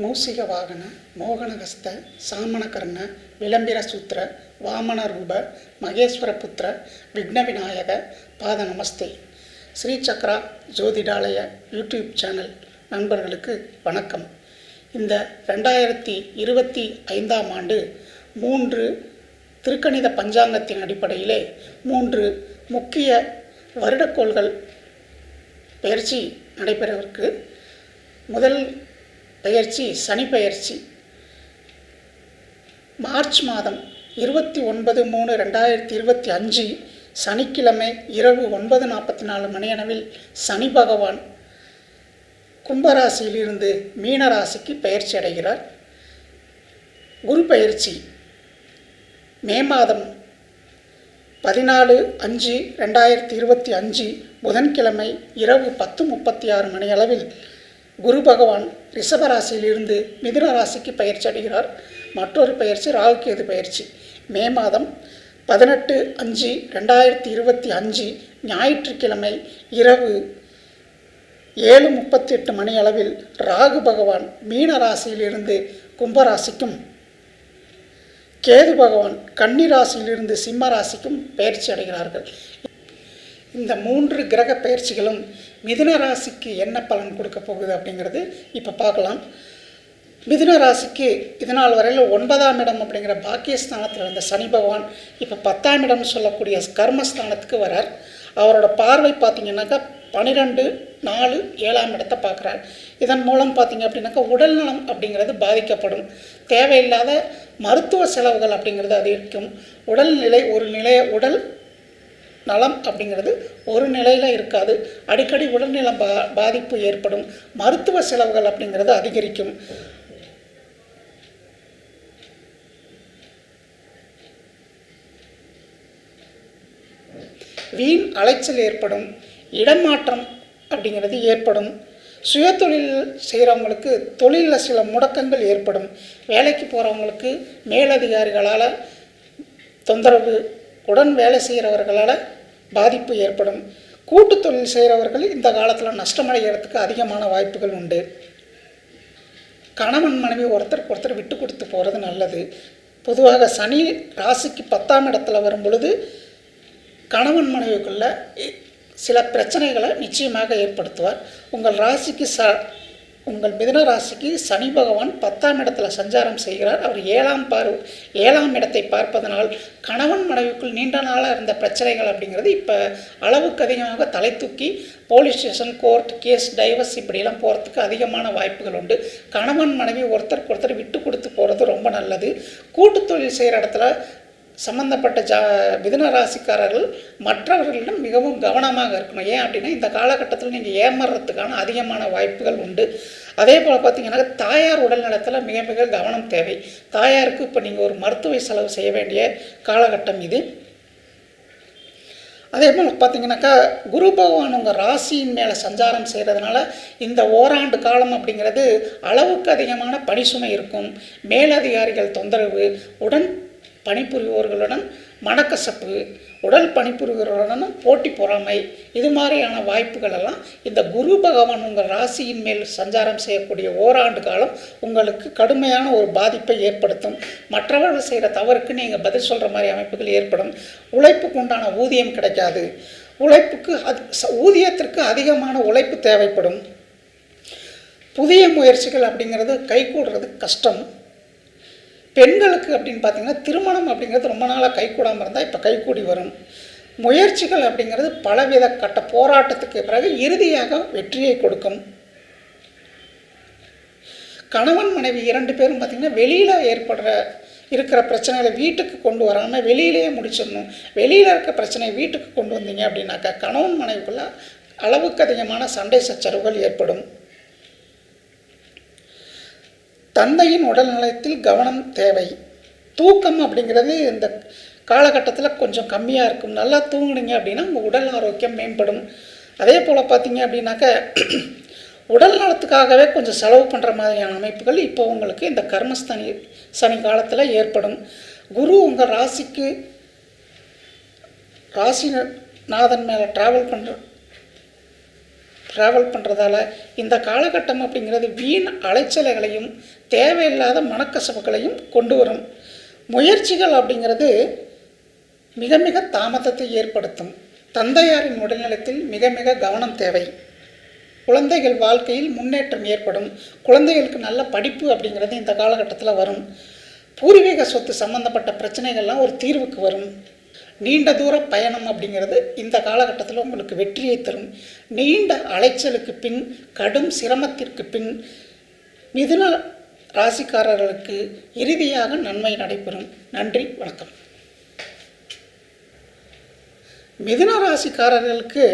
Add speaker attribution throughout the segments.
Speaker 1: மூசிக வாகன மோகனகஸ்த சாமணகர்ண விளம்பிர சூத்திர வாமனரூப மகேஸ்வர புத்திர விக்ன விநாயக பாத நமஸ்தே ஸ்ரீ சக்ரா ஜோதிடாலய யூடியூப் சேனல் நண்பர்களுக்கு வணக்கம். இந்த ரெண்டாயிரத்தி இருபத்தி ஐந்தாம் ஆண்டு மூன்று திருக்கணித பஞ்சாங்கத்தின் அடிப்படையிலே மூன்று முக்கிய வருடக்கோள்கள் பயிற்சி நடைபெறவிருக்கு முதல் பெயர்ச்சி சனி பெயர்ச்சி மார்ச் மாதம் இருபத்தி ஒன்பது மூணு ரெண்டாயிரத்தி இருபத்தி அஞ்சு சனிக்கிழமை இரவு ஒன்பது நாற்பத்தி நாலு மணியளவில் சனி பகவான் கும்பராசியிலிருந்து மீனராசிக்கு பயிற்சி அடைகிறார். குரு பயிற்சி மே மாதம் பதினாலு அஞ்சு ரெண்டாயிரத்தி இருபத்தி அஞ்சு புதன்கிழமை இரவு பத்து முப்பத்தி ஆறு மணியளவில் குரு பகவான் ரிஷபராசியிலிருந்து மிதுன ராசிக்கு பயிற்சி அடைகிறார். மற்றொரு பயிற்சி ராகுகேது பயிற்சி. மே மாதம் பதினெட்டு அஞ்சு ரெண்டாயிரத்தி இருபத்தி அஞ்சு ஞாயிற்றுக்கிழமை இரவு ஏழு முப்பத்தி எட்டு மணி அளவில் ராகு பகவான் மீன ராசியிலிருந்து கும்பராசிக்கும் கேது பகவான் கன்னி ராசியிலிருந்து சிம்ம ராசிக்கும் பயிற்சி அடைகிறார்கள். இந்த மூன்று கிரக பயிற்சிகளும் மிதுன ராசிக்கு என்ன பலன் கொடுக்க போகுது அப்படிங்கிறது இப்போ பார்க்கலாம். மிதுன ராசிக்கு இதனால் வரையில் ஒன்பதாம் இடம் அப்படிங்கிற பாக்கியஸ்தானத்தில் இருந்த சனி பகவான் இப்போ பத்தாம் இடம் சொல்லக்கூடிய கர்மஸ்தானத்துக்கு வரார். அவரோட பார்வை பார்த்தீங்கன்னாக்கா பன்னிரெண்டு நாலு ஏழாம் இடத்தை பார்க்குறார். இதன் மூலம் பார்த்தீங்க அப்படின்னாக்கா உடல்நலம் அப்படிங்கிறது பாதிக்கப்படும். தேவையில்லாத மருத்துவ செலவுகள் அப்படிங்கிறது அதிகரிக்கும். உடல்நிலை ஒரு நிலைய உடல் நலம் அப்படிங்கிறது ஒரு நிலையில் இருக்காது. அடிக்கடி உடல்நலம் பா பாதிப்பு ஏற்படும். மருத்துவ செலவுகள் அப்படிங்கிறது அதிகரிக்கும். வீண் அலைச்சல் ஏற்படும். இடமாற்றம் அப்படிங்கிறது ஏற்படும். சுயதொழில் செய்கிறவங்களுக்கு தொழிலில் சில முடக்கங்கள் ஏற்படும். வேலைக்கு போகிறவங்களுக்கு மேலதிகாரிகளால் தொந்தரவு உடன் வேலை செய்கிறவர்களால் பாதிப்பு ஏற்படும். கூட்டு தொழில் செய்கிறவர்கள் இந்த காலத்தில் நஷ்டமடைகிறதுக்கு அதிகமான வாய்ப்புகள் உண்டு. கணவன் மனைவி ஒருத்தருக்கு ஒருத்தர் விட்டு கொடுத்து போகிறது நல்லது. பொதுவாக சனி ராசிக்கு பத்தாம் இடத்துல வரும் பொழுது கணவன் மனைவிக்குள்ள சில பிரச்சனைகளை நிச்சயமாக ஏற்படுத்துவார். உங்கள் ராசிக்கு ச உங்கள் மிதுன ராசிக்கு சனி பகவான் பத்தாம் இடத்துல சஞ்சாரம் செய்கிறார். அவர் ஏழாம் பார் ஏழாம் இடத்தை பார்ப்பதனால் கணவன் மனைவிக்குள் நீண்ட நாளாக இருந்த பிரச்சனைகள் அப்படிங்கிறது இப்போ அளவுக்கு அதிகமாக தலை தூக்கி police station court case divorce இப்படியெல்லாம் போகிறதுக்கு அதிகமான வாய்ப்புகள் உண்டு. கணவன் மனைவி ஒருத்தருக்கு ஒருத்தர் விட்டு கொடுத்து போகிறது ரொம்ப நல்லது. கூட்டு தொழில் செய்கிற இடத்துல சம்பந்தப்பட்ட ஜா மிதுன ராசிக்காரர்கள் மற்றவர்களிடம் மிகவும் கவனமாக இருக்கணும். ஏன் அப்படின்னா இந்த காலகட்டத்தில் நீங்கள் ஏமாறுறதுக்கான அதிகமான வாய்ப்புகள் உண்டு. அதே போல் பார்த்தீங்கன்னா தாயார் உடல் நலத்தில் மிக மிக கவனம் தேவை. தாயாருக்கு இப்போ நீங்கள் ஒரு மருத்துவ செலவு செய்ய வேண்டிய காலகட்டம் இது. அதே போல் பார்த்தீங்கன்னாக்கா குரு பகவான் உங்கள் ராசியின் மேலே சஞ்சாரம் செய்கிறதுனால இந்த ஓராண்டு காலம் அப்படிங்கிறது அளவுக்கு அதிகமான பணிசுமை இருக்கும். மேலதிகாரிகள் தொந்தரவு உடன் பணிபுரிவோர்களுடன் மனக்கசப்பு உடல் பணிபுரிவர்களுடனும் போட்டி பொறாமை இது மாதிரியான வாய்ப்புகள் எல்லாம் இந்த குரு பகவான் உங்கள் ராசியின் மேல் சஞ்சாரம் செய்யக்கூடிய ஓராண்டு காலம் உங்களுக்கு கடுமையான ஒரு பாதிப்பை ஏற்படுத்தும். மற்றவர்கள் செய்கிற தவறுக்கு நீங்கள் பதில் சொல்கிற மாதிரி அமைப்புகள் ஏற்படும். உழைப்புக்கு உண்டான ஊதியம் கிடைக்காது. உழைப்புக்கு அது ஊதியத்திற்கு அதிகமான உழைப்பு தேவைப்படும். புதிய முயற்சிகள் அப்படிங்கிறது கைகூடுறது கஷ்டம். பெண்களுக்கு அப்படின்னு பார்த்தீங்கன்னா திருமணம் அப்படிங்கிறது ரொம்ப நாளாக கைகூடாமல் இருந்தால் இப்போ கைகூடி வரும். முயற்சிகள் அப்படிங்கிறது பலவித கட்ட போராட்டத்துக்கு பிறகு இறுதியாக வெற்றியை கொடுக்கும். கணவன் மனைவி இரண்டு பேரும் பார்த்திங்கன்னா வெளியில் ஏற்படுற இருக்கிற பிரச்சனைகளை வீட்டுக்கு கொண்டு வராமல் வெளியிலேயே முடிச்சிடணும். வெளியில் இருக்க பிரச்சனையை வீட்டுக்கு கொண்டு வந்தீங்க அப்படின்னாக்கா கணவன் மனைவிக்குள்ள அளவுக்கு அதிகமான சண்டை சச்சரவுகள் ஏற்படும். தந்தையின் உடல்நலத்தில் கவனம் தேவை. தூக்கம் அப்படிங்கிறது இந்த காலகட்டத்தில் கொஞ்சம் கம்மியாக இருக்கும். நல்லா தூங்குனீங்க அப்படின்னா உங்கள் உடல் ஆரோக்கியம் மேம்படும். அதே போல் பார்த்தீங்க அப்படின்னாக்க உடல் நலத்துக்காகவே கொஞ்சம் செலவு பண்ணுற மாதிரியான அமைப்புகள் இப்போ உங்களுக்கு இந்த கர்மஸ்தனி சனி காலத்தில் ஏற்படும். குரு உங்கள் ராசிக்கு ராசி நாதன் மேலே ட்ராவல் பண்ணுற ட்ராவல் பண்ணுறதால இந்த காலகட்டம் அப்படிங்கிறது வீண் அலைச்சலைகளையும் தேவையில்லாத மனக்கசப்புகளையும் கொண்டு வரும். முயற்சிகள் அப்படிங்கிறது மிக மிக தாமதத்தை ஏற்படுத்தும். தந்தையாரின் உடல்நலத்தில் மிக மிக கவனம் தேவை. குழந்தைகள் வாழ்க்கையில் முன்னேற்றம் ஏற்படும். குழந்தைகளுக்கு நல்ல படிப்பு அப்படிங்கிறது இந்த காலகட்டத்தில் வரும். பூர்வீக சொத்து சம்பந்தப்பட்ட பிரச்சனைகள்லாம் ஒரு தீர்வுக்கு வரும். நீண்ட தூர பயணம் அப்படிங்கிறது இந்த காலகட்டத்தில் உங்களுக்கு வெற்றியை தரும். நீண்ட அலைச்சலுக்கு பின் கடும் சிரமத்திற்கு பின் மிதுன ராசிக்காரர்களுக்கு இறுதியாக நன்மை நடைபெறும். நன்றி வணக்கம். மிதுன ராசிக்காரர்களுக்கு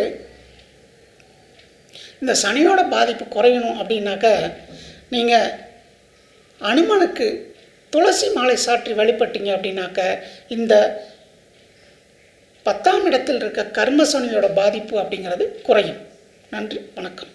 Speaker 1: இந்த சனியோட பாதிப்பு குறையணும் அப்படின்னாக்க நீங்கள் அனுமனுக்கு துளசி மாலை சாற்றி வழிபட்டீங்க அப்படின்னாக்க இந்த பத்தாம் இடத்தில் இருக்க கர்மசனியோட பாதிப்பு அப்படிங்கிறது குறையும். நன்றி வணக்கம்.